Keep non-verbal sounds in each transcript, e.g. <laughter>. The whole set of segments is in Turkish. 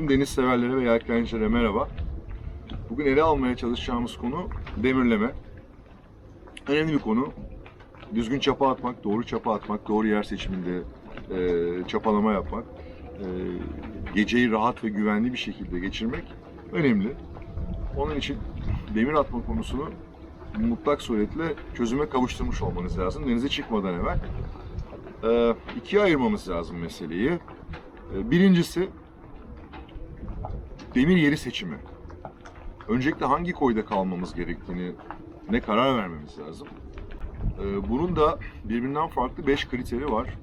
Tüm deniz severlere ve yelkencilere merhaba. Bugün ele almaya çalışacağımız konu demirleme. Önemli bir konu. Düzgün çapa atmak, doğru çapa atmak, doğru yer seçiminde e, çapalama yapmak, e, geceyi rahat ve güvenli bir şekilde geçirmek önemli. Onun için demir atma konusunu mutlak suretle çözüme kavuşturmuş olmanız lazım denize çıkmadan evvel. E, ikiye ayırmamız lazım meseleyi. E, birincisi demir yeri seçimi. Öncelikle hangi koyda kalmamız gerektiğini ne karar vermemiz lazım. Ee, Bunun da birbirinden farklı 5 kriteri var.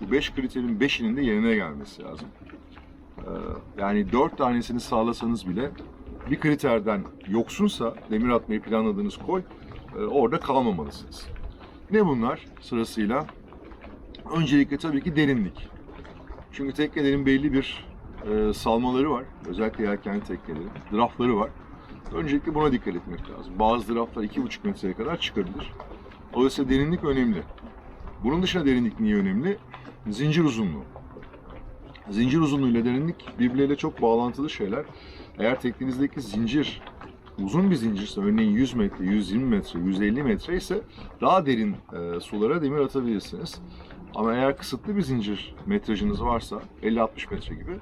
Bu 5 kriterin 5'inin de yerine gelmesi lazım. Ee, Yani 4 tanesini sağlasanız bile bir kriterden yoksunsa demir atmayı planladığınız koy e, orada kalmamalısınız. Ne bunlar sırasıyla? Öncelikle tabii ki derinlik. Çünkü teknelerin belli bir e, salmaları var. Özellikle yelkenli tekneleri. Draftları var. Öncelikle buna dikkat etmek lazım. Bazı draftlar 2,5 metreye kadar çıkabilir. Dolayısıyla derinlik önemli. Bunun dışında derinlik niye önemli? Zincir uzunluğu. Zincir uzunluğu ile derinlik birbirleriyle çok bağlantılı şeyler. Eğer teknenizdeki zincir uzun bir zincirse örneğin 100 metre, 120 metre, 150 metre ise daha derin e, sulara demir atabilirsiniz. Ama eğer kısıtlı bir zincir metrajınız varsa 50-60 metre gibi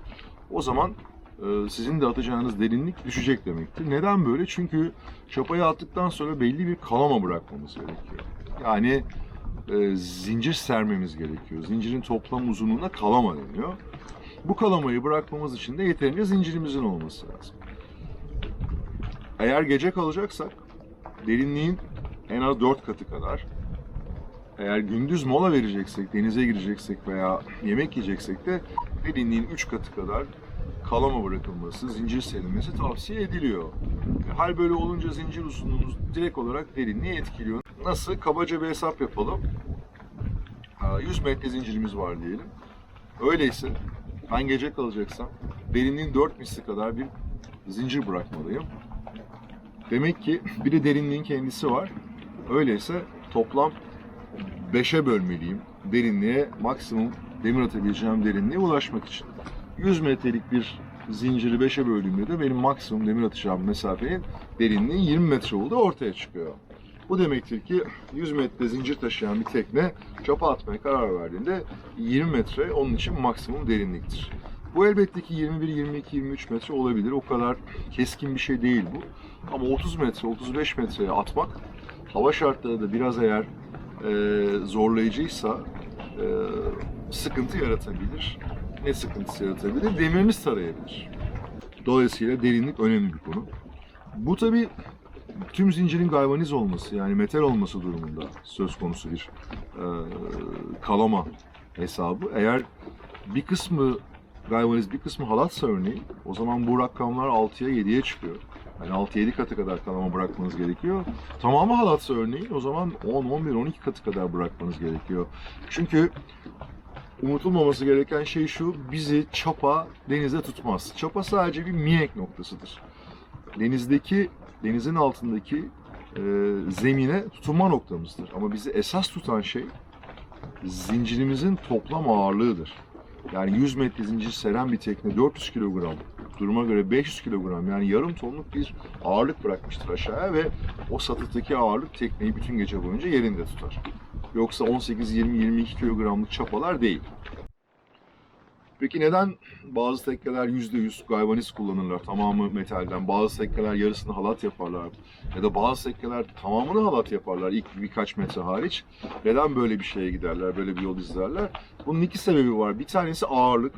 o zaman e, sizin de atacağınız derinlik düşecek demektir. Neden böyle? Çünkü çapayı attıktan sonra belli bir kalama bırakmamız gerekiyor. Yani e, zincir sermemiz gerekiyor. Zincirin toplam uzunluğuna kalama deniyor. Bu kalamayı bırakmamız için de yeterince zincirimizin olması lazım. Eğer gece kalacaksak derinliğin en az 4 katı kadar eğer gündüz mola vereceksek, denize gireceksek veya yemek yiyeceksek de derinliğin 3 katı kadar kalama bırakılması, zincir serilmesi tavsiye ediliyor. Hal böyle olunca zincir uzunluğunuz direkt olarak derinliği etkiliyor. Nasıl? Kabaca bir hesap yapalım. Aa, 100 metre zincirimiz var diyelim. Öyleyse ben gece kalacaksam derinliğin 4 misli kadar bir zincir bırakmalıyım. Demek ki bir de derinliğin kendisi var. Öyleyse toplam 5'e bölmeliyim derinliğe maksimum demir atabileceğim derinliğe ulaşmak için. 100 metrelik bir zinciri 5'e böldüğümde de benim maksimum demir atacağım mesafenin derinliği 20 metre olduğu ortaya çıkıyor. Bu demektir ki 100 metre zincir taşıyan bir tekne çapa atmaya karar verdiğinde 20 metre onun için maksimum derinliktir. Bu elbette ki 21, 22, 23 metre olabilir. O kadar keskin bir şey değil bu. Ama 30 metre, 35 metreye atmak hava şartları da biraz eğer zorlayıcıysa e, sıkıntı yaratabilir. Ne sıkıntısı yaratabilir? Demiriniz tarayabilir. Dolayısıyla derinlik önemli bir konu. Bu tabi tüm zincirin galvaniz olması yani metal olması durumunda söz konusu bir e, kalama hesabı. Eğer bir kısmı galvaniz bir kısmı halatsa örneğin o zaman bu rakamlar 6'ya 7'ye çıkıyor. Yani 6-7 katı kadar kalama bırakmanız gerekiyor. Tamamı halatsa örneğin o zaman 10, 11, 12 katı kadar bırakmanız gerekiyor. Çünkü unutulmaması gereken şey şu, bizi çapa denizde tutmaz. Çapa sadece bir mihenk noktasıdır. Denizdeki, denizin altındaki e, zemine tutunma noktamızdır. Ama bizi esas tutan şey zincirimizin toplam ağırlığıdır. Yani 100 metre zincir seren bir tekne 400 kilogram, duruma göre 500 kilogram yani yarım tonluk bir ağırlık bırakmıştır aşağıya ve o satıktaki ağırlık tekneyi bütün gece boyunca yerinde tutar. Yoksa 18, 20, 22 kilogramlık çapalar değil. Peki neden bazı tekneler %100 galvaniz kullanırlar tamamı metalden, bazı tekneler yarısını halat yaparlar ya da bazı tekneler tamamını halat yaparlar ilk birkaç metre hariç. Neden böyle bir şeye giderler, böyle bir yol izlerler? Bunun iki sebebi var. Bir tanesi ağırlık.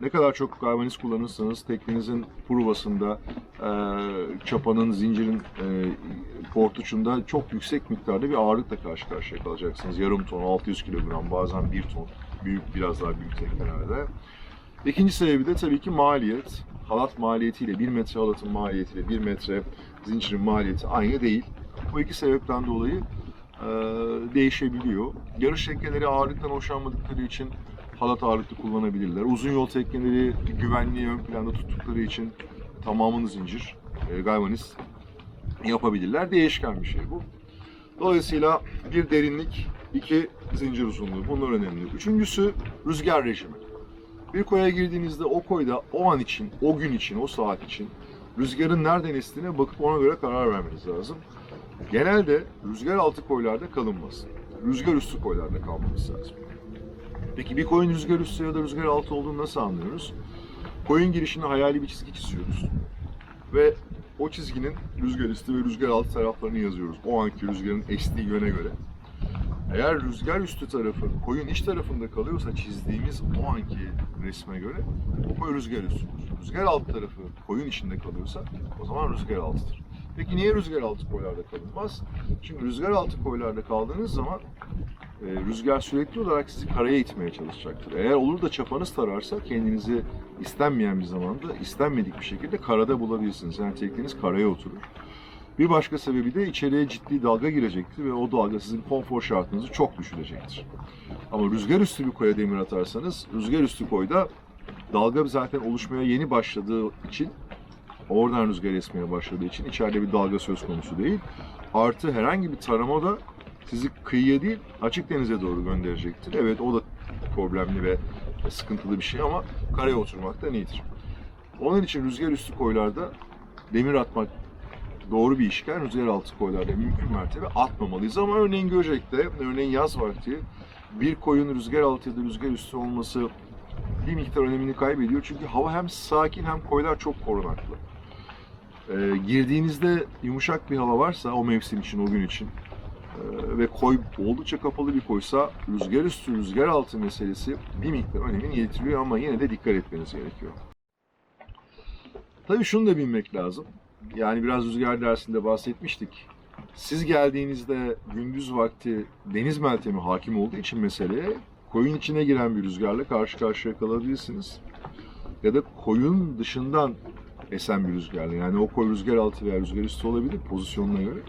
Ne kadar çok galvaniz kullanırsanız teknenizin provasında, çapanın, zincirin portuçunda çok yüksek miktarda bir ağırlıkla karşı karşıya kalacaksınız. Yarım ton, 600 kilogram, bazen 1 ton, büyük biraz daha büyük teknelerde. İkinci sebebi de tabii ki maliyet. Halat maliyetiyle, 1 metre halatın maliyetiyle 1 metre zincirin maliyeti aynı değil. Bu iki sebepten dolayı e, değişebiliyor. Yarış tekneleri ağırlıktan hoşlanmadıkları için halat ağırlıklı kullanabilirler. Uzun yol tekneleri güvenliği ön planda tuttukları için tamamını zincir, e, galvaniz yapabilirler. Değişken bir şey bu. Dolayısıyla bir derinlik, iki zincir uzunluğu. Bunlar önemli. Üçüncüsü rüzgar rejimi. Bir koya girdiğinizde o koyda o an için, o gün için, o saat için rüzgarın nereden estiğine bakıp ona göre karar vermeniz lazım. Genelde rüzgar altı koylarda kalınmaz. Rüzgar üstü koylarda kalmanız lazım. Peki bir koyun rüzgar üstü ya da rüzgar altı olduğunu nasıl anlıyoruz? Koyun girişine hayali bir çizgi çiziyoruz. Ve o çizginin rüzgar üstü ve rüzgar altı taraflarını yazıyoruz. O anki rüzgarın estiği yöne göre. Eğer rüzgar üstü tarafı koyun iç tarafında kalıyorsa çizdiğimiz o anki resme göre o koy rüzgar üstüdür. Rüzgar alt tarafı koyun içinde kalıyorsa o zaman rüzgar altıdır. Peki niye rüzgar altı koylarda kalınmaz? Çünkü rüzgar altı koylarda kaldığınız zaman e, rüzgar sürekli olarak sizi karaya itmeye çalışacaktır. Eğer olur da çapanız tararsa kendinizi istenmeyen bir zamanda istenmedik bir şekilde karada bulabilirsiniz. Yani tekniğiniz karaya oturur. Bir başka sebebi de içeriye ciddi dalga girecektir ve o dalga sizin konfor şartınızı çok düşürecektir. Ama rüzgar üstü bir koya demir atarsanız, rüzgar üstü koyda dalga zaten oluşmaya yeni başladığı için, oradan rüzgar esmeye başladığı için içeride bir dalga söz konusu değil. Artı herhangi bir tarama da sizi kıyıya değil açık denize doğru gönderecektir. Evet o da problemli ve sıkıntılı bir şey ama karaya oturmaktan iyidir. Onun için rüzgar üstü koylarda demir atmak doğru bir işken rüzgar altı koylarda mümkün mertebe atmamalıyız ama örneğin Göcek'te, örneğin yaz vakti bir koyun rüzgar altı ya da rüzgar üstü olması bir miktar önemini kaybediyor çünkü hava hem sakin hem koylar çok korunaklı. Ee, girdiğinizde yumuşak bir hava varsa o mevsim için, o gün için e, ve koy oldukça kapalı bir koysa rüzgar üstü, rüzgar altı meselesi bir miktar önemini yitiriyor ama yine de dikkat etmeniz gerekiyor. Tabii şunu da bilmek lazım. Yani biraz rüzgar dersinde bahsetmiştik. Siz geldiğinizde gündüz vakti deniz meltemi hakim olduğu için meseleye koyun içine giren bir rüzgarla karşı karşıya kalabilirsiniz. Ya da koyun dışından esen bir rüzgarla. Yani o koy rüzgar altı veya rüzgar üstü olabilir pozisyonuna göre.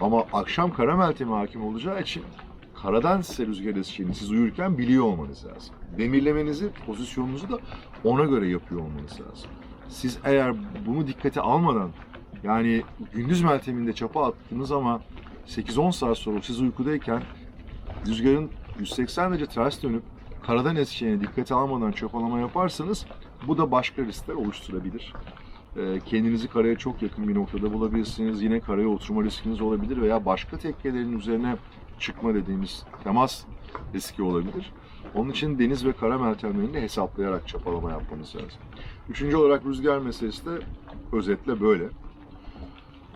Ama akşam kara meltemi hakim olacağı için karadan size rüzgar eseceğini siz uyurken biliyor olmanız lazım. Demirlemenizi, pozisyonunuzu da ona göre yapıyor olmanız lazım. Siz eğer bunu dikkate almadan yani gündüz melteminde çapa attınız ama 8-10 saat sonra siz uykudayken rüzgarın 180 derece ters dönüp karadan eseceğine dikkate almadan çapalama yaparsanız bu da başka riskler oluşturabilir. Ee, Kendinizi karaya çok yakın bir noktada bulabilirsiniz. Yine karaya oturma riskiniz olabilir veya başka tekkelerin üzerine çıkma dediğimiz temas riski olabilir. Onun için deniz ve kara meltemlerini de hesaplayarak çapalama yapmanız lazım. Üçüncü olarak rüzgar meselesi de özetle böyle.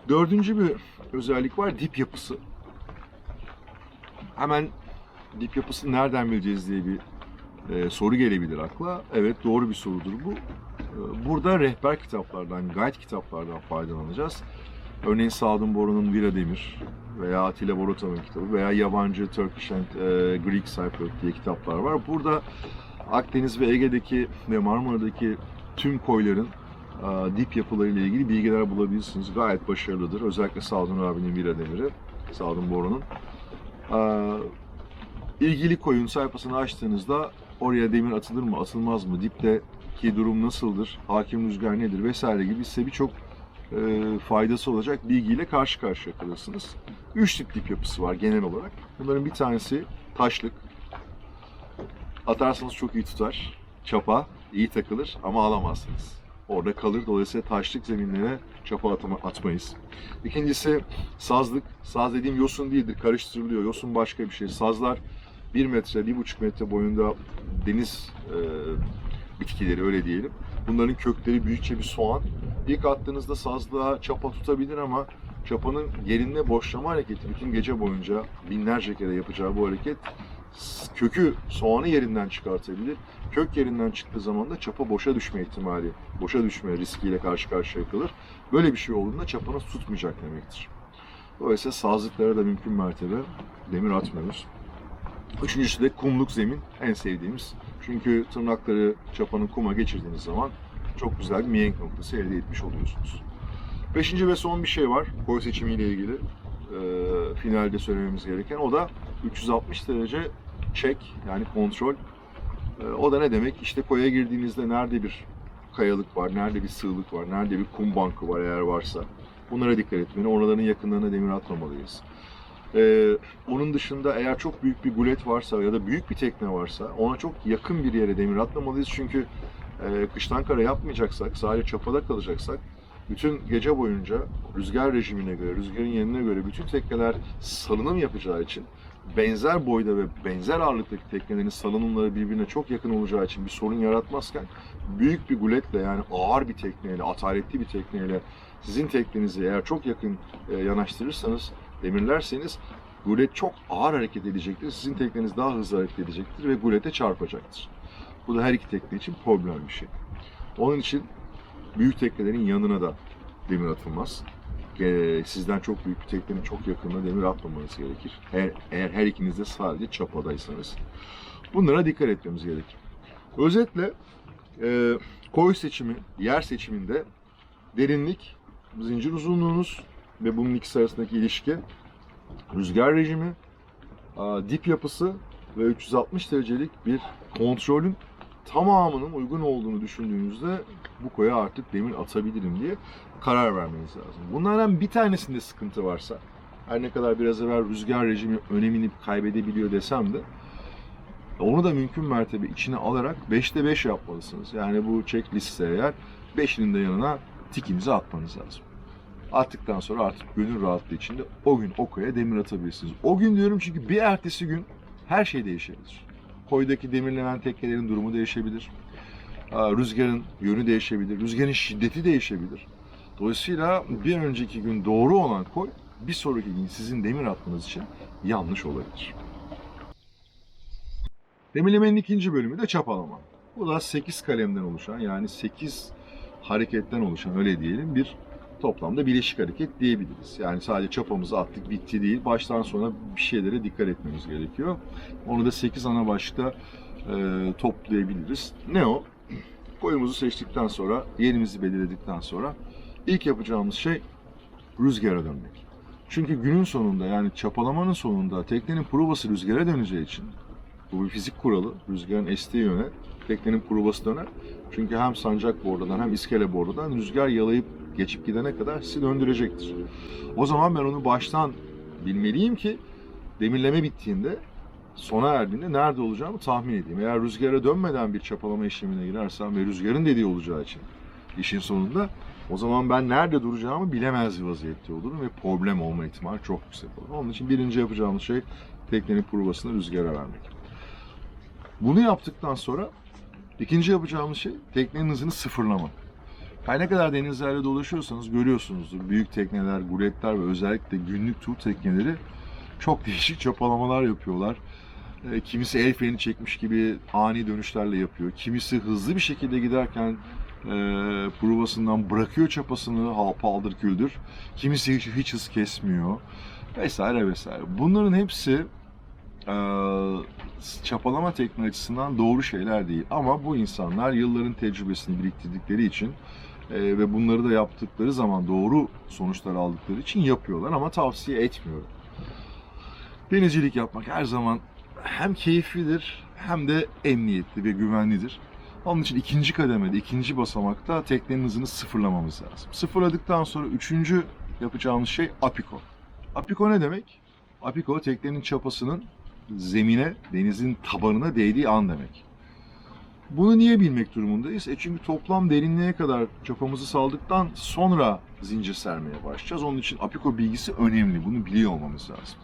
Dördüncü bir özellik var dip yapısı. Hemen dip yapısını nereden bileceğiz diye bir e, soru gelebilir akla. Evet doğru bir sorudur bu. E, burada rehber kitaplardan, guide kitaplardan faydalanacağız. Örneğin Sadun Boru'nun Vira Demir veya Atilla Borotov'un kitabı veya yabancı Turkish and e, Greek Cypher diye kitaplar var. Burada Akdeniz ve Ege'deki ve Marmara'daki tüm koyların e, dip yapılarıyla ilgili bilgiler bulabilirsiniz. Gayet başarılıdır. Özellikle Sadun abinin Vira Demiri, Sadun Boru'nun. E, ilgili koyun sayfasını açtığınızda oraya demir atılır mı, atılmaz mı, dipteki durum nasıldır, hakim rüzgar nedir vesaire gibi size birçok faydası olacak bilgiyle karşı karşıya kalırsınız. Üç tip dip yapısı var genel olarak. Bunların bir tanesi taşlık. Atarsanız çok iyi tutar. Çapa iyi takılır ama alamazsınız. Orada kalır. Dolayısıyla taşlık zeminlere çapa atma, atmayız. İkincisi sazlık. Saz dediğim yosun değildir. Karıştırılıyor. Yosun başka bir şey. Sazlar 1 metre, 1,5 metre boyunda deniz e, bitkileri öyle diyelim. Bunların kökleri büyükçe bir soğan. İlk attığınızda sazlığa çapa tutabilir ama çapanın yerinde boşlama hareketi bütün gece boyunca binlerce kere yapacağı bu hareket kökü soğanı yerinden çıkartabilir. Kök yerinden çıktığı zaman da çapa boşa düşme ihtimali, boşa düşme riskiyle karşı karşıya kalır. Böyle bir şey olduğunda çapanız tutmayacak demektir. Dolayısıyla sazlıklara da mümkün mertebe demir atmıyoruz. Üçüncüsü de kumluk zemin en sevdiğimiz. Çünkü tırnakları çapanın kuma geçirdiğiniz zaman çok güzel bir mihenk noktası elde etmiş oluyorsunuz. Beşinci ve son bir şey var koy seçimiyle ilgili. Ee, finalde söylememiz gereken. O da 360 derece check yani kontrol. Ee, o da ne demek? İşte koya girdiğinizde nerede bir kayalık var, nerede bir sığlık var, nerede bir kum bankı var eğer varsa. Bunlara dikkat etmeni, oraların yakınlarına demir atmamalıyız. Ee, onun dışında eğer çok büyük bir gulet varsa ya da büyük bir tekne varsa ona çok yakın bir yere demir atmamalıyız çünkü e, kıştan kara yapmayacaksak, sadece çapada kalacaksak bütün gece boyunca rüzgar rejimine göre, rüzgarın yerine göre bütün tekneler salınım yapacağı için benzer boyda ve benzer ağırlıktaki teknelerin salınımları birbirine çok yakın olacağı için bir sorun yaratmazken büyük bir guletle yani ağır bir tekneyle, ataletli bir tekneyle sizin teknenizi eğer çok yakın e, yanaştırırsanız, demirlerseniz gulet çok ağır hareket edecektir. Sizin tekneniz daha hızlı hareket edecektir ve gulete çarpacaktır. Bu da her iki tekne için problem bir şey. Onun için büyük teknelerin yanına da demir atılmaz. Ee, Sizden çok büyük bir teknenin çok yakınına demir atmamanız gerekir. Eğer, eğer her ikiniz de sadece çapadaysanız. Bunlara dikkat etmemiz gerekir. Özetle e, koy seçimi, yer seçiminde derinlik, zincir uzunluğunuz ve bunun ikisi arasındaki ilişki, rüzgar rejimi, dip yapısı ve 360 derecelik bir kontrolün tamamının uygun olduğunu düşündüğünüzde bu koya artık demir atabilirim diye karar vermeniz lazım. Bunlardan bir tanesinde sıkıntı varsa, her ne kadar biraz evvel rüzgar rejimi önemini kaybedebiliyor desem de onu da mümkün mertebe içine alarak 5'te 5 yapmalısınız. Yani bu checklistse eğer 5'inin de yanına tikinizi atmanız lazım. Attıktan sonra artık gönül rahatlığı içinde o gün o koya demir atabilirsiniz. O gün diyorum çünkü bir ertesi gün her şey değişebilir. Koydaki demirlenen teknelerin durumu değişebilir. Rüzgarın yönü değişebilir. Rüzgarın şiddeti değişebilir. Dolayısıyla bir önceki gün doğru olan koy bir sonraki gün sizin demir atmanız için yanlış olabilir. Demirlemenin ikinci bölümü de çapalama. Bu da 8 kalemden oluşan yani 8 hareketten oluşan öyle diyelim bir toplamda bileşik hareket diyebiliriz. Yani sadece çapamızı attık bitti değil. Baştan sona bir şeylere dikkat etmemiz gerekiyor. Onu da 8 ana başlıkta e, toplayabiliriz. Ne o? Koyumuzu seçtikten sonra, yerimizi belirledikten sonra ilk yapacağımız şey rüzgara dönmek. Çünkü günün sonunda yani çapalamanın sonunda teknenin provası rüzgara döneceği için bu bir fizik kuralı. Rüzgarın estiği yöne teknenin provası döner. Çünkü hem sancak bordadan hem iskele bordadan rüzgar yalayıp geçip gidene kadar sizi döndürecektir. O zaman ben onu baştan bilmeliyim ki demirleme bittiğinde sona erdiğinde nerede olacağımı tahmin edeyim. Eğer rüzgara dönmeden bir çapalama işlemine girersem ve rüzgarın dediği olacağı için işin sonunda o zaman ben nerede duracağımı bilemez bir vaziyette olurum ve problem olma ihtimali çok yüksek olur. Onun için birinci yapacağımız şey teknenin provasını rüzgara vermek. Bunu yaptıktan sonra ikinci yapacağımız şey teknenin hızını sıfırlamak. Her ne kadar denizlerde dolaşıyorsanız görüyorsunuzdur. Büyük tekneler, guletler ve özellikle günlük tur tekneleri çok <laughs> değişik çapalamalar yapıyorlar. E, kimisi el freni çekmiş gibi ani dönüşlerle yapıyor. Kimisi hızlı bir şekilde giderken e, provasından bırakıyor çapasını paldır küldür. Kimisi hiç, hiç hız kesmiyor. Vesaire vesaire. Bunların hepsi çapalama tekniği açısından doğru şeyler değil. Ama bu insanlar yılların tecrübesini biriktirdikleri için e, ve bunları da yaptıkları zaman doğru sonuçlar aldıkları için yapıyorlar ama tavsiye etmiyorum. Denizcilik yapmak her zaman hem keyiflidir hem de emniyetli ve güvenlidir. Onun için ikinci kademede, ikinci basamakta teknenin hızını sıfırlamamız lazım. Sıfırladıktan sonra üçüncü yapacağımız şey apiko. Apiko ne demek? Apiko teknenin çapasının zemine, denizin tabanına değdiği an demek. Bunu niye bilmek durumundayız? E çünkü toplam derinliğe kadar çapamızı saldıktan sonra zincir sermeye başlayacağız. Onun için apiko bilgisi önemli. Bunu biliyor olmamız lazım.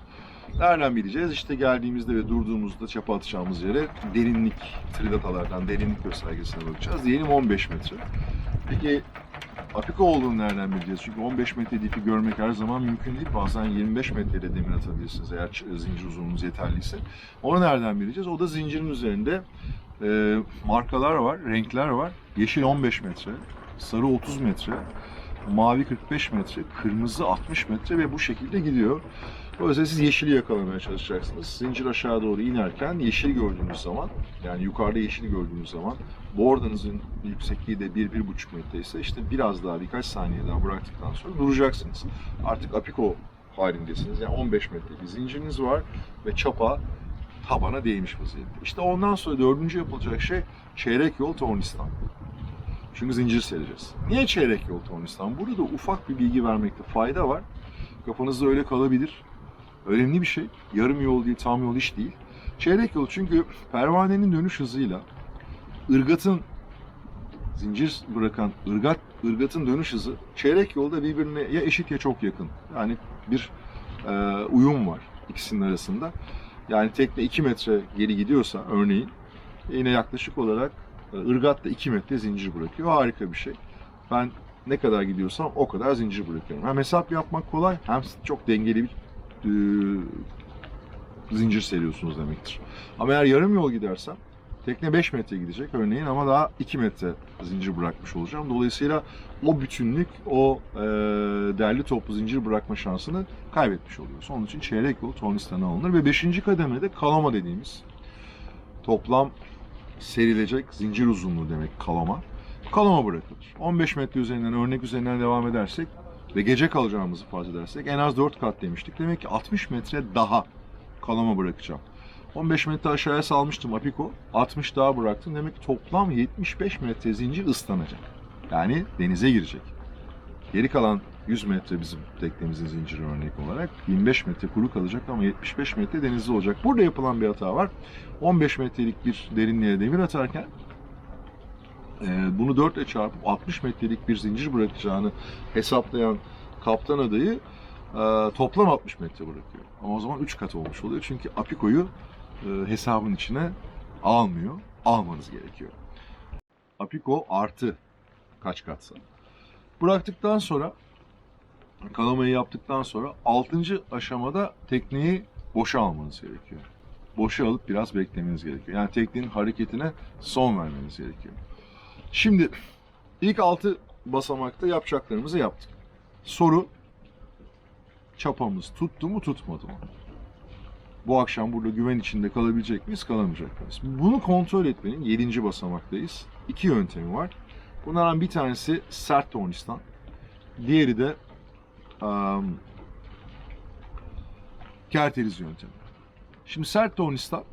Nereden bileceğiz? İşte geldiğimizde ve durduğumuzda çapa atacağımız yere derinlik, tridatalardan derinlik göstergesine bakacağız. Diyelim 15 metre. Peki apiko olduğunu nereden bileceğiz? Çünkü 15 metre dipi görmek her zaman mümkün değil. Bazen 25 metrede demir atabilirsiniz eğer zincir uzunluğunuz yeterliyse. Onu nereden bileceğiz? O da zincirin üzerinde e, markalar var, renkler var. Yeşil 15 metre, sarı 30 metre, mavi 45 metre, kırmızı 60 metre ve bu şekilde gidiyor. Dolayısıyla siz yeşili yakalamaya çalışacaksınız. Zincir aşağı doğru inerken yeşil gördüğünüz zaman, yani yukarıda yeşil gördüğünüz zaman, bordanızın yüksekliği de 1-1,5 metre ise işte biraz daha birkaç saniye daha bıraktıktan sonra duracaksınız. Artık apiko halindesiniz. Yani 15 metre bir zinciriniz var ve çapa tabana değmiş vaziyette. İşte ondan sonra dördüncü yapılacak şey çeyrek yol tornistan. Çünkü zincir sereceğiz. Niye çeyrek yol tornistan? Burada da ufak bir bilgi vermekte fayda var. Kafanızda öyle kalabilir. Önemli bir şey. Yarım yol değil, tam yol iş değil. Çeyrek yol çünkü pervanenin dönüş hızıyla ırgatın zincir bırakan ırgat ırgatın dönüş hızı çeyrek yolda birbirine ya eşit ya çok yakın. Yani bir e, uyum var ikisinin arasında. Yani tekne 2 metre geri gidiyorsa örneğin yine yaklaşık olarak e, ırgat da 2 metre zincir bırakıyor. Harika bir şey. Ben ne kadar gidiyorsam o kadar zincir bırakıyorum. Hem hesap yapmak kolay hem çok dengeli bir zincir seriyorsunuz demektir. Ama eğer yarım yol gidersem tekne 5 metre gidecek örneğin ama daha 2 metre zincir bırakmış olacağım. Dolayısıyla o bütünlük, o e, derli toplu zincir bırakma şansını kaybetmiş oluyorsun. Onun için çeyrek yol tornistan alınır ve 5. kademede kalama dediğimiz toplam serilecek zincir uzunluğu demek kalama. Kalama bırakılır. 15 metre üzerinden örnek üzerinden devam edersek ve gece kalacağımızı farz edersek en az 4 kat demiştik. Demek ki 60 metre daha kalama bırakacağım. 15 metre aşağıya salmıştım Apiko. 60 daha bıraktım. Demek ki toplam 75 metre zincir ıslanacak. Yani denize girecek. Geri kalan 100 metre bizim teknemizin zinciri örnek olarak 25 metre kuru kalacak ama 75 metre denizde olacak. Burada yapılan bir hata var. 15 metrelik bir derinliğe demir atarken bunu 4 ile çarpıp 60 metrelik bir zincir bırakacağını hesaplayan kaptan adayı e, toplam 60 metre bırakıyor. Ama o zaman 3 kat olmuş oluyor. Çünkü Apiko'yu e, hesabın içine almıyor. Almanız gerekiyor. Apiko artı kaç katsa. Bıraktıktan sonra kalamayı yaptıktan sonra 6. aşamada tekneyi boşa almanız gerekiyor. Boşa alıp biraz beklemeniz gerekiyor. Yani teknenin hareketine son vermeniz gerekiyor. Şimdi ilk 6 basamakta yapacaklarımızı yaptık. Soru çapamız tuttu mu tutmadı mı? Bu akşam burada güven içinde kalabilecek miyiz, kalamayacak mıyız? Bunu kontrol etmenin 7. basamaktayız. İki yöntemi var. Bunlardan bir tanesi sert tornistan. Diğeri de um, kerteriz yöntemi. Şimdi sert tornistan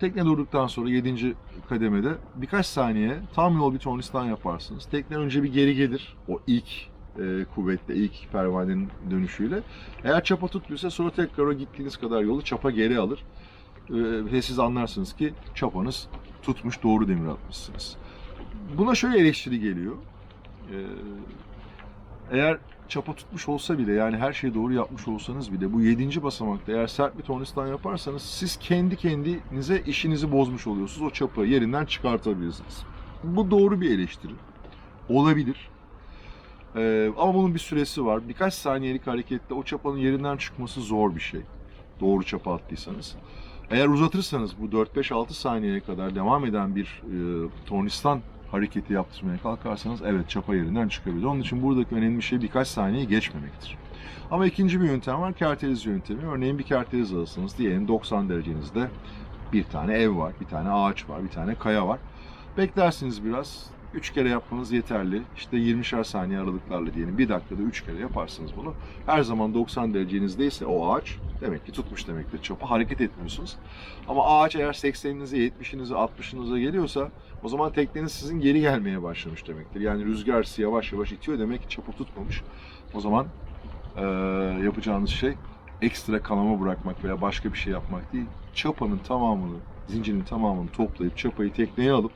tekne durduktan sonra 7. kademede birkaç saniye tam yol bir tornistan yaparsınız. Tekne önce bir geri gelir. O ilk e, kuvvetle, ilk pervanenin dönüşüyle. Eğer çapa tuttuysa sonra tekrar o gittiğiniz kadar yolu çapa geri alır. E, ve siz anlarsınız ki çapanız tutmuş, doğru demir atmışsınız. Buna şöyle eleştiri geliyor. E, eğer çapa tutmuş olsa bile yani her şeyi doğru yapmış olsanız bile bu yedinci basamakta eğer sert bir tornistan yaparsanız siz kendi kendinize işinizi bozmuş oluyorsunuz. O çapı yerinden çıkartabilirsiniz. Bu doğru bir eleştiri. Olabilir. Ee, ama bunun bir süresi var. Birkaç saniyelik harekette o çapanın yerinden çıkması zor bir şey. Doğru çapa attıysanız. Eğer uzatırsanız bu 4-5-6 saniyeye kadar devam eden bir e, tornistan hareketi yaptırmaya kalkarsanız evet çapa yerinden çıkabilir. Onun için buradaki önemli şey birkaç saniye geçmemektir. Ama ikinci bir yöntem var kerteriz yöntemi. Örneğin bir kerteriz alırsanız diyelim 90 derecenizde bir tane ev var, bir tane ağaç var, bir tane kaya var. Beklersiniz biraz. 3 kere yapmanız yeterli. İşte 20'şer saniye aralıklarla diyelim. Bir dakikada 3 kere yaparsınız bunu. Her zaman 90 derecenizdeyse o ağaç demek ki tutmuş demektir. Çapa hareket etmiyorsunuz. Ama ağaç eğer 80'inize, 70'inize, 60'ınıza geliyorsa o zaman tekneniz sizin geri gelmeye başlamış demektir. Yani rüzgar sizi yavaş yavaş itiyor demek ki çapa tutmamış. O zaman eee, yapacağınız şey ekstra kalama bırakmak veya başka bir şey yapmak değil. Çapanın tamamını, zincirin tamamını toplayıp çapayı tekneye alıp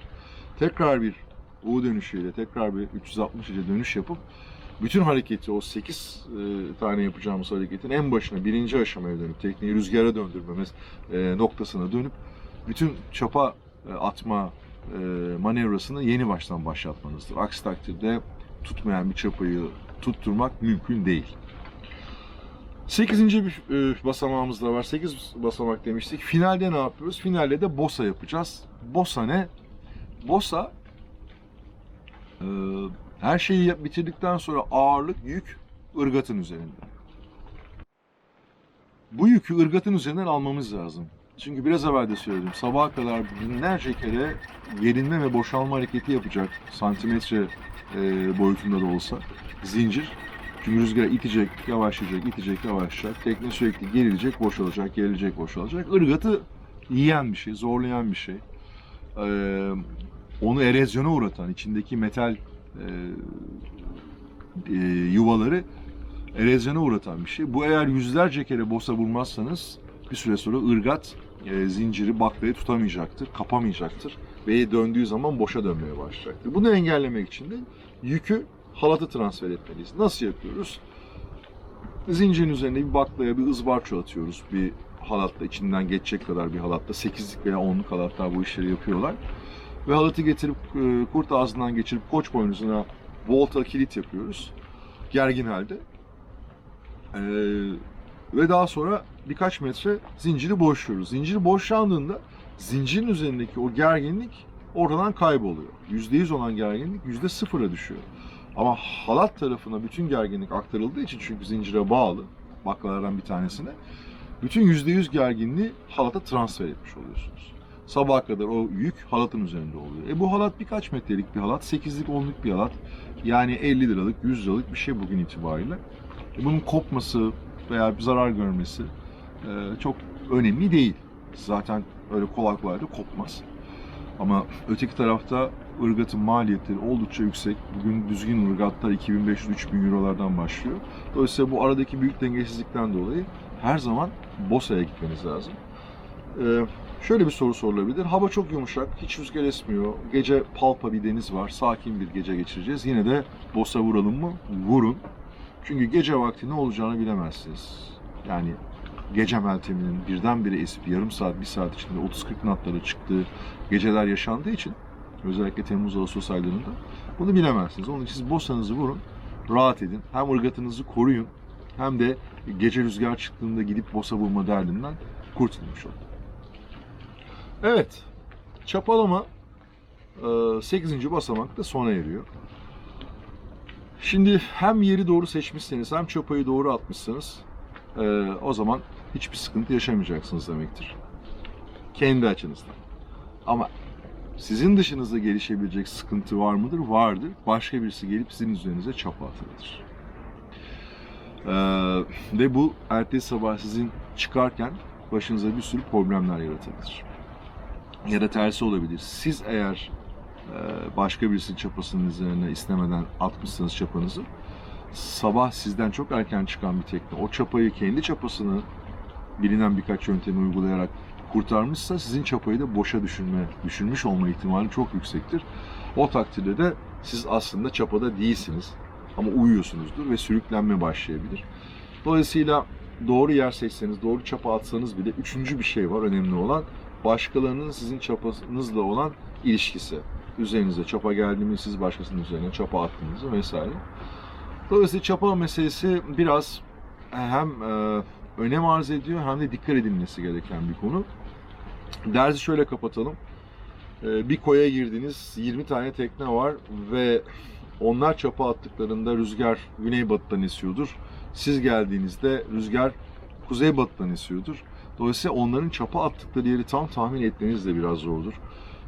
tekrar bir U dönüşüyle tekrar bir 360 derece dönüş yapıp bütün hareketi o 8 e, tane yapacağımız hareketin en başına birinci aşamaya dönüp tekneyi rüzgara döndürmemiz e, noktasına dönüp bütün çapa e, atma manevrasını yeni baştan başlatmanızdır. Aksi takdirde tutmayan bir çapayı tutturmak mümkün değil. 8. bir basamağımız da var. 8 basamak demiştik. Finalde ne yapıyoruz? Finalde de bossa yapacağız. Bossa ne? Bossa e, her şeyi bitirdikten sonra ağırlık, yük ırgatın üzerinde. Bu yükü ırgatın üzerinden almamız lazım. Çünkü biraz evvel de söyledim. Sabaha kadar binlerce kere gerilme ve boşalma hareketi yapacak santimetre e, boyutunda da olsa zincir. Çünkü rüzgar itecek, yavaşlayacak, itecek, yavaşlayacak. Tekne sürekli gerilecek, boşalacak, gerilecek, boşalacak. Irgatı yiyen bir şey, zorlayan bir şey. Ee, onu erozyona uğratan, içindeki metal e, yuvaları erozyona uğratan bir şey. Bu eğer yüzlerce kere bosa vurmazsanız bir süre sonra ırgat e, zinciri baklayı tutamayacaktır, kapamayacaktır ve döndüğü zaman boşa dönmeye başlayacaktır. Bunu engellemek için de yükü halata transfer etmeliyiz. Nasıl yapıyoruz? Zincirin üzerine bir baklaya bir ızbarço atıyoruz. Bir halatla içinden geçecek kadar bir halatla 8'lik veya 10'luk halatlar bu işleri yapıyorlar. Ve halatı getirip e, kurt ağzından geçirip koç boynuzuna volta kilit yapıyoruz. Gergin halde. Ee, ve daha sonra birkaç metre zinciri boşluyoruz. Zinciri boşlandığında zincirin üzerindeki o gerginlik oradan kayboluyor. %100 olan gerginlik %0'a düşüyor. Ama halat tarafına bütün gerginlik aktarıldığı için çünkü zincire bağlı baklalardan bir tanesine bütün %100 gerginliği halata transfer etmiş oluyorsunuz. Sabaha kadar o yük halatın üzerinde oluyor. E bu halat birkaç metrelik bir halat, 8'lik 10'luk bir halat. Yani 50 liralık, 100 liralık bir şey bugün itibariyle. E bunun kopması veya bir zarar görmesi e, çok önemli değil. Zaten öyle kolay kolay da kopmaz. Ama öteki tarafta ırgatın maliyetleri oldukça yüksek. Bugün düzgün ırgatlar 2500-3000 eurolardan başlıyor. Dolayısıyla bu aradaki büyük dengesizlikten dolayı her zaman Bosa'ya gitmeniz lazım. Ee, şöyle bir soru sorulabilir. Hava çok yumuşak, hiç rüzgar esmiyor. Gece palpa bir deniz var, sakin bir gece geçireceğiz. Yine de Bosa vuralım mı? Vurun. Çünkü gece vakti ne olacağını bilemezsiniz. Yani gece melteminin birdenbire esip yarım saat, bir saat içinde 30-40 knotlara çıktığı geceler yaşandığı için özellikle Temmuz-Ağustos aylarında bunu bilemezsiniz. Onun için siz Bosa'nızı vurun, rahat edin. Hem ırgatınızı koruyun hem de gece rüzgar çıktığında gidip Bosa vurma derdinden kurtulmuş olun. Evet, çapalama 8. basamakta sona eriyor. Şimdi hem yeri doğru seçmişseniz hem çapayı doğru atmışsanız e, o zaman hiçbir sıkıntı yaşamayacaksınız demektir. Kendi açınızdan. Ama sizin dışınızda gelişebilecek sıkıntı var mıdır? Vardır. Başka birisi gelip sizin üzerinize çapa atabilir. Ee, ve bu ertesi sabah sizin çıkarken başınıza bir sürü problemler yaratabilir. Ya da tersi olabilir. Siz eğer e, başka birisinin çapasının üzerine istemeden atmışsanız çapanızı sabah sizden çok erken çıkan bir tekne o çapayı kendi çapasını bilinen birkaç yöntemi uygulayarak kurtarmışsa sizin çapayı da boşa düşürme, düşürmüş olma ihtimali çok yüksektir. O takdirde de siz aslında çapada değilsiniz ama uyuyorsunuzdur ve sürüklenme başlayabilir. Dolayısıyla doğru yer seçseniz, doğru çapa atsanız bile üçüncü bir şey var önemli olan. Başkalarının sizin çapanızla olan ilişkisi. Üzerinize çapa geldi mi siz başkasının üzerine çapa attığınızı vesaire. Dolayısıyla çapa meselesi biraz hem e, önem arz ediyor hem de dikkat edilmesi gereken bir konu. Dersi şöyle kapatalım. E, bir koya girdiniz, 20 tane tekne var ve onlar çapa attıklarında rüzgar güneybatıdan esiyordur. Siz geldiğinizde rüzgar kuzeybatıdan esiyordur. Dolayısıyla onların çapa attıkları yeri tam tahmin etmeniz de biraz zordur.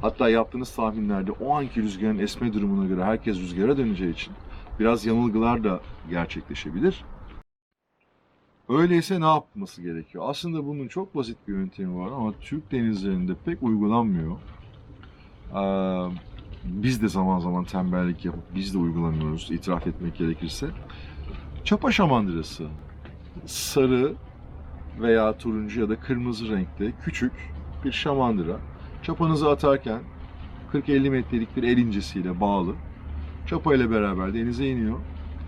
Hatta yaptığınız tahminlerde o anki rüzgarın esme durumuna göre herkes rüzgara döneceği için biraz yanılgılar da gerçekleşebilir. Öyleyse ne yapması gerekiyor? Aslında bunun çok basit bir yöntemi var ama Türk denizlerinde pek uygulanmıyor. Ee, biz de zaman zaman tembellik yapıp biz de uygulamıyoruz itiraf etmek gerekirse. Çapa şamandırası. Sarı veya turuncu ya da kırmızı renkte küçük bir şamandıra. Çapanızı atarken 40-50 metrelik bir el incesiyle bağlı. Çapa ile beraber denize iniyor.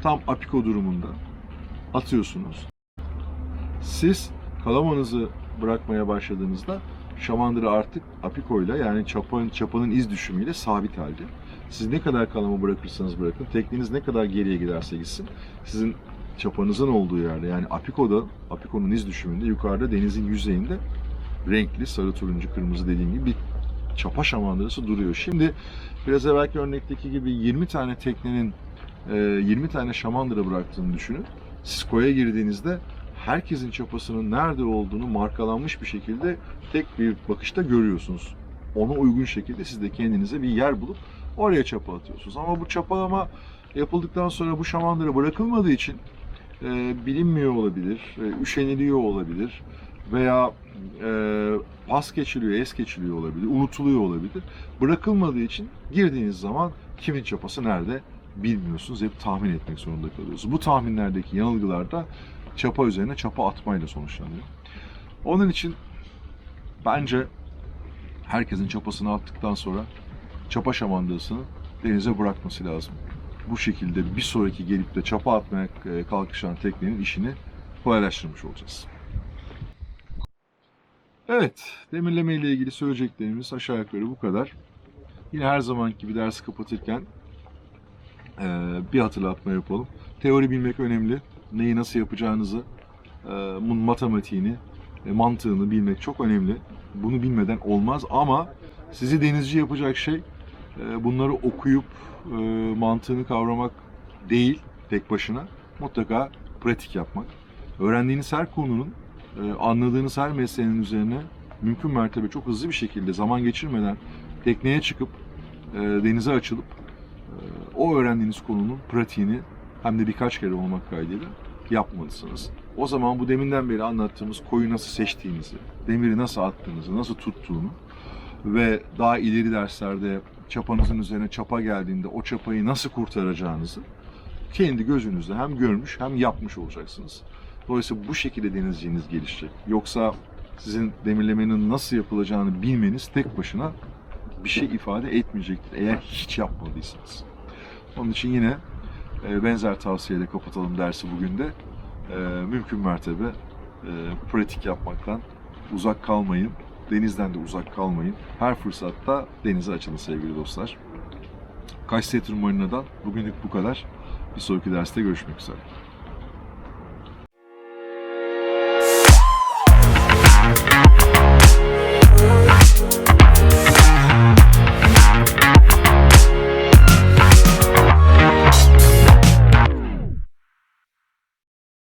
Tam apiko durumunda atıyorsunuz. Siz kalamanızı bırakmaya başladığınızda şamandıra artık apikoyla yani çapanın, çapanın iz düşümüyle sabit halde. Siz ne kadar kalama bırakırsanız bırakın, tekniğiniz ne kadar geriye giderse gitsin, sizin çapanızın olduğu yerde yani apikoda, apikonun iz düşümünde yukarıda denizin yüzeyinde renkli sarı, turuncu, kırmızı dediğim gibi bir çapa şamandırası duruyor. Şimdi biraz evvelki örnekteki gibi 20 tane teknenin 20 tane şamandıra bıraktığını düşünün. Siz koya girdiğinizde herkesin çapasının nerede olduğunu markalanmış bir şekilde tek bir bakışta görüyorsunuz. Ona uygun şekilde siz de kendinize bir yer bulup oraya çapa atıyorsunuz. Ama bu çapalama yapıldıktan sonra bu şamandıra bırakılmadığı için e, bilinmiyor olabilir, e, üşeniliyor olabilir veya e, pas geçiliyor, es geçiliyor olabilir, unutuluyor olabilir. Bırakılmadığı için girdiğiniz zaman kimin çapası nerede bilmiyorsunuz. Hep tahmin etmek zorunda kalıyorsunuz. Bu tahminlerdeki yanılgılar da çapa üzerine çapa atmayla sonuçlanıyor. Onun için bence herkesin çapasını attıktan sonra çapa şamandasını denize bırakması lazım. Bu şekilde bir sonraki gelip de çapa atmaya e, kalkışan teknenin işini kolaylaştırmış olacağız. Evet, demirleme ile ilgili söyleyeceklerimiz aşağı yukarı bu kadar. Yine her zaman gibi dersi kapatırken e, bir hatırlatma yapalım. Teori bilmek önemli. Neyi nasıl yapacağınızı, e, bunun matematiğini, mantığını bilmek çok önemli. Bunu bilmeden olmaz ama sizi denizci yapacak şey bunları okuyup e, mantığını kavramak değil tek başına. Mutlaka pratik yapmak. Öğrendiğiniz her konunun, e, anladığınız her meselenin üzerine mümkün mertebe çok hızlı bir şekilde zaman geçirmeden tekneye çıkıp e, denize açılıp o öğrendiğiniz konunun pratiğini hem de birkaç kere olmak kaydıyla yapmalısınız. O zaman bu deminden beri anlattığımız koyu nasıl seçtiğinizi, demiri nasıl attığınızı, nasıl tuttuğunu ve daha ileri derslerde çapanızın üzerine çapa geldiğinde o çapayı nasıl kurtaracağınızı kendi gözünüzle hem görmüş hem yapmış olacaksınız. Dolayısıyla bu şekilde denizciliğiniz gelişecek. Yoksa sizin demirlemenin nasıl yapılacağını bilmeniz tek başına bir şey ifade etmeyecektir eğer hiç yapmadıysanız. Onun için yine e, benzer tavsiyeyle kapatalım dersi bugün de. E, mümkün mertebe e, pratik yapmaktan uzak kalmayın. Denizden de uzak kalmayın. Her fırsatta denize açılın sevgili dostlar. Kayseri Marina'dan bugünlük bu kadar. Bir sonraki derste görüşmek üzere.